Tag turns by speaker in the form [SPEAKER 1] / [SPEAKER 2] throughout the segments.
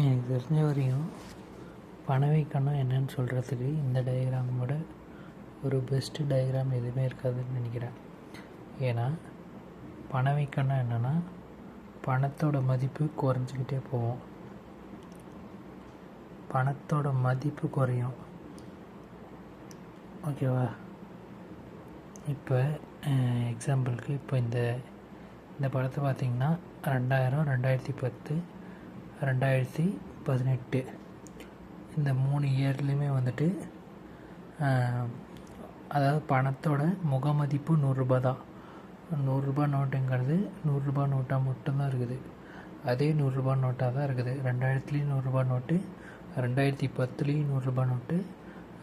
[SPEAKER 1] எனக்கு தெரிஞ்ச வரையும் பணவீக்கம்னா என்னன்னு சொல்கிறதுக்கு இந்த டயக்ராமோட ஒரு பெஸ்ட்டு டயக்ராம் எதுவுமே இருக்காதுன்னு நினைக்கிறேன். ஏன்னா பணவீக்கம்னா என்னென்னா பணத்தோட மதிப்பு குறைஞ்சிக்கிட்டே போகும். பணத்தோட மதிப்பு குறையும். ஓகேவா இப்போ எக்ஸாம்பிளுக்கு இப்போ இந்த இந்த படத்தை பார்த்தீங்கன்னா ரெண்டாயிரம் ரெண்டாயிரத்தி பத்து ரெண்டாயிரத்தி பதினெட்டு. இந்த மூணு இயர்லேயுமே வந்துட்டு அதாவது பணத்தோட முகமதிப்பு நூறுரூபா தான். நூறுரூபா நோட்டுங்கிறது நூறுரூபா நோட்டாக மட்டும்தான் இருக்குது. அதே நூறுரூபா நோட்டாக தான் இருக்குது. ரெண்டாயிரத்துலேயும் நூறுரூபா நோட்டு ரெண்டாயிரத்தி பத்துலேயும் நூறுரூபா நோட்டு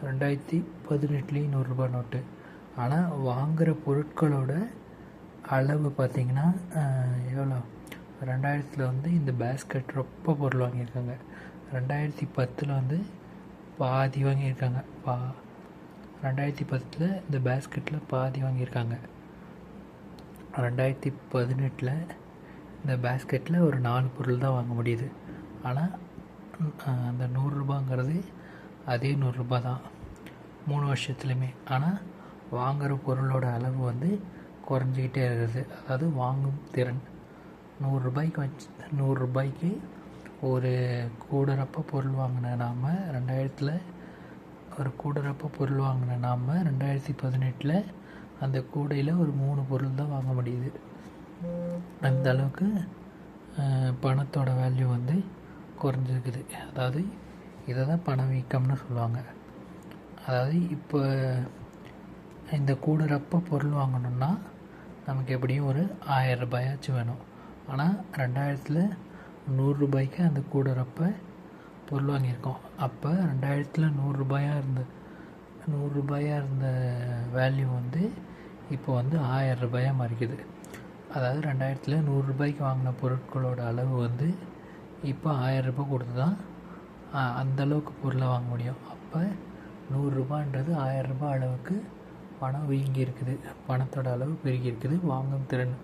[SPEAKER 1] ரெண்டாயிரத்தி பதினெட்டுலேயும் நூறுரூபா நோட்டு. ஆனால் வாங்குகிற பொருட்களோட அளவு பார்த்திங்கன்னா எவ்வளோ? ரெண்டாயிரத்தில் வந்து இந்த பேஸ்கெட் ரொம்ப பொருள் வாங்கியிருக்காங்க. ரெண்டாயிரத்தி பத்தில் வந்து பாதி வாங்கியிருக்காங்க. பா ரெண்டாயிரத்தி பத்தில் இந்த பேஸ்கெட்டில் பாதி வாங்கியிருக்காங்க. ரெண்டாயிரத்தி பதினெட்டில் இந்த பேஸ்கெட்டில் ஒரு நாலு பொருள் தான் வாங்க முடியுது. ஆனால் அந்த நூறுரூபாங்கிறது அதே நூறுரூபா தான். மூணு வருஷத்துலையுமே. ஆனால் வாங்குகிற பொருளோட அளவு வந்து குறைஞ்சிக்கிட்டே இருக்குது. அதாவது வாங்கும் திறன். நூறுரூபாய்க்கு வச்சு நூறுரூபாய்க்கு ஒரு கூடுறப்ப பொருள் வாங்கின நாம் ரெண்டாயிரத்தில் ஒரு கூடுறப்ப பொருள் வாங்கின நாம் ரெண்டாயிரத்தி பதினெட்டில் அந்த கூடையில் ஒரு மூணு பொருள் தான் வாங்க முடியுது. அந்த அளவுக்கு பணத்தோட வேல்யூ வந்து குறைஞ்சிருக்குது. அதாவது இதை தான் பணவீக்கம்னு சொல்லுவாங்க. அதாவது இப்போ இந்த கூடுறப்ப பொருள் வாங்கணுன்னா நமக்கு எப்படியும் ஒரு ஆயிரம் ரூபாயாச்சும் வேணும். ஆனால் ரெண்டாயிரத்தில் நூறுரூபாய்க்கு அந்த கூடுறப்ப பொருள் வாங்கியிருக்கோம். அப்போ ரெண்டாயிரத்தில் நூறுரூபாயாக இருந்த நூறுரூபாயாக இருந்த வேல்யூ வந்து இப்போ வந்து ஆயிரம் ரூபாயாக மாறிக்குது. அதாவது ரெண்டாயிரத்தில் நூறுரூபாய்க்கு வாங்கின பொருட்களோட அளவு வந்து இப்போ ஆயிரம் ரூபாய் கொடுத்து தான் அந்தளவுக்கு அந்த அளவுக்கு பொருளை வாங்க முடியும். அப்போ நூறுரூபான்றது ஆயிரம் ரூபாய் அளவுக்கு பணம் வீங்கி இருக்குது பணத்தோட அளவு பெருகி இருக்குது வாங்கும் திறன்